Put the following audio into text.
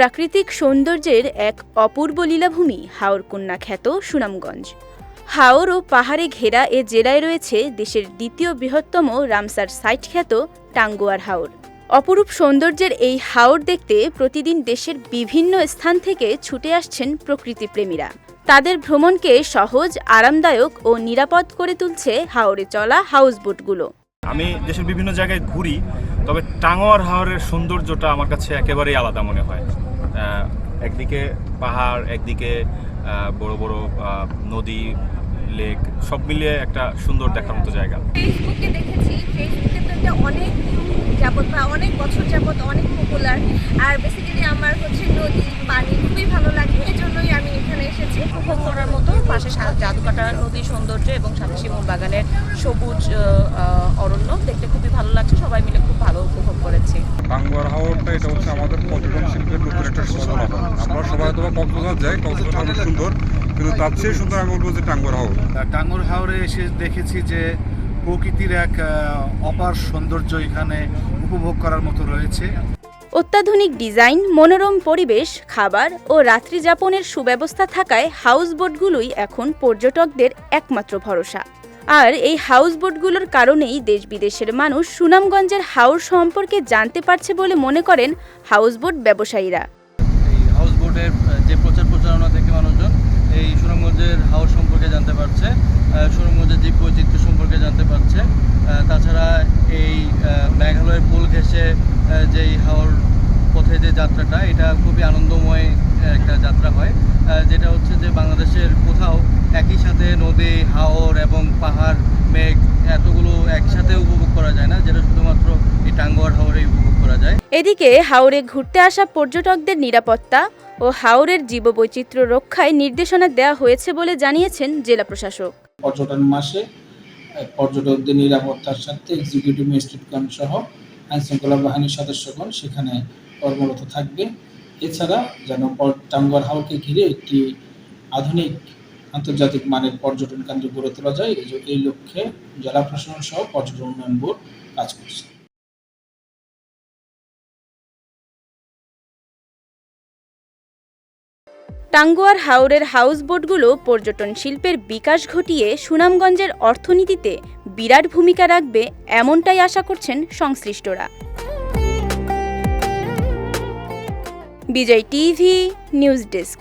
প্রাকৃতিক সৌন্দর্যের এক অপূর্ব লীলাভূমি হাওরকন্যা খ্যাত সুনামগঞ্জ। হাওর ও পাহাড়ে ঘেরা এ জেলায় রয়েছে দেশের দ্বিতীয় বৃহত্তম রামসার সাইট খ্যাত টাঙ্গুয়ার হাওর। অপরূপ সৌন্দর্যের এই হাওর দেখতে প্রতিদিন দেশের বিভিন্ন স্থান থেকে ছুটে আসছেন প্রকৃতিপ্রেমীরা। তাদের ভ্রমণকে সহজ, আরামদায়ক ও নিরাপদ করে তুলছে হাওরে চলা হাউসবোটগুলো আমি দেশের বিভিন্ন জায়গায় ঘুরি, তবে টাঙ্গোয়ার হাওরের সৌন্দর্যটা আমার কাছে একেবারেই আলাদা মনে হয়। একদিকে পাহাড় একদিকে আহ, বড় বড় আহ, নদী লেক সব মিলিয়ে একটা সুন্দর দেখার মতো জায়গা। ফেসবুকে দেখেছি। ফেসবুকে তো এটা অনেক যাবত বা অনেক বছর যাবত অনেক পপুলার আর বেসিক্যালি আমার হচ্ছে নদী পানি খুবই ভালো লাগে। এজন্যই আমি এখানে এসেছি। উপভোগ করার মতো পাশে জাদুকাটা নদীর সৌন্দর্য এবং সাথে শিমুল বাগানের সবুজ অরণ্য। দেখতে খুবই ভালো লাগছে। সবাই মিলে খুব ভালো উপভোগ করেছি টাঙ্গুয়ার হাওরটা এটা হচ্ছে আমাদের পর্যটন শিল্পের নতুন একটা সূচনা আমরা সবাই হয়তো বা কক্সবাজার যাই কক্সবাজার অনেক সুন্দর কিন্তু তার চেয়ে সুন্দর আমি বলব যে টাঙ্গুয়ার হাওর। টাঙ্গুর হাওরে এসে দেখেছি যে প্রকৃতির এক অপার সৌন্দর্য এখানে উপভোগ করার মতো রয়েছে। অত্যাধুনিক ডিজাইন মনোরম পরিবেশ খাবার ও রাত্রিযাপনের সুব্যবস্থা থাকায় হাউস হাউসবোটগুলোই এখন পর্যটকদের একমাত্র ভরসা। আর এই হাউসবোটগুলোর কারণেই দেশ বিদেশের মানুষ সুনামগঞ্জের হাওর সম্পর্কে জানতে পারছে বলে মনে করেন ব্যবসায়ীরা হাউস বোটের যে প্রচার প্রচারণা থেকে মানুষজন এই সুনামগঞ্জের হাওর সম্পর্কে জানতে পারছে সুনামগঞ্জের জীব বৈচিত্র্য সম্পর্কে জানতে পারছে তাছাড়া এই মেঘালয়ের পুল আহ, যেই হাওর পথে যে যাত্রাটা এটা খুবই আনন্দময় একটা যাত্রা হয় যেটা হচ্ছে যে বাংলাদেশের কোথাও একই সাথে নদী হাওর এবং পাহাড় মেঘ এতগুলো একসাথে উপভোগ করা যায় না যেটা শুধুমাত্র এই টাঙ্গুয়ার যায় এদিকে হাওরে ঘুরতে আসা পর্যটকদের নিরাপত্তা ও হাওরের জীববৈচিত্র্য রক্ষায় নির্দেশনা দেওয়া হয়েছে বলে জানিয়েছেন জেলা প্রশাসক। পর্যটন মাসে পর্যটকদের নিরাপত্তার সাথে এক্সিকিউটিভ ম্যাজিস্ট্রেট ক্যাম্প সহ আইন শৃঙ্খলা বাহিনীর সদস্যগণ সেখানে কর্মরত থাকবে। এছাড়া যেন টাঙ্গুয়ার হাওরকে ঘিরে একটি আধুনিক আন্তর্জাতিক মানের পর্যটন কেন্দ্র গড়ে তোলা যায়। এই এই লক্ষ্যে জেলা প্রশাসন সহ পর্যটন উন্নয়ন বোর্ড কাজ করছে। টাঙ্গুয়ার হাওরের হাউসবোটগুলো পর্যটন শিল্পের বিকাশ ঘটিয়ে সুনামগঞ্জের অর্থনীতিতে বিরাট ভূমিকা রাখবে এমনটাই আশা করছেন সংশ্লিষ্টরা। Vijay TV, news desk.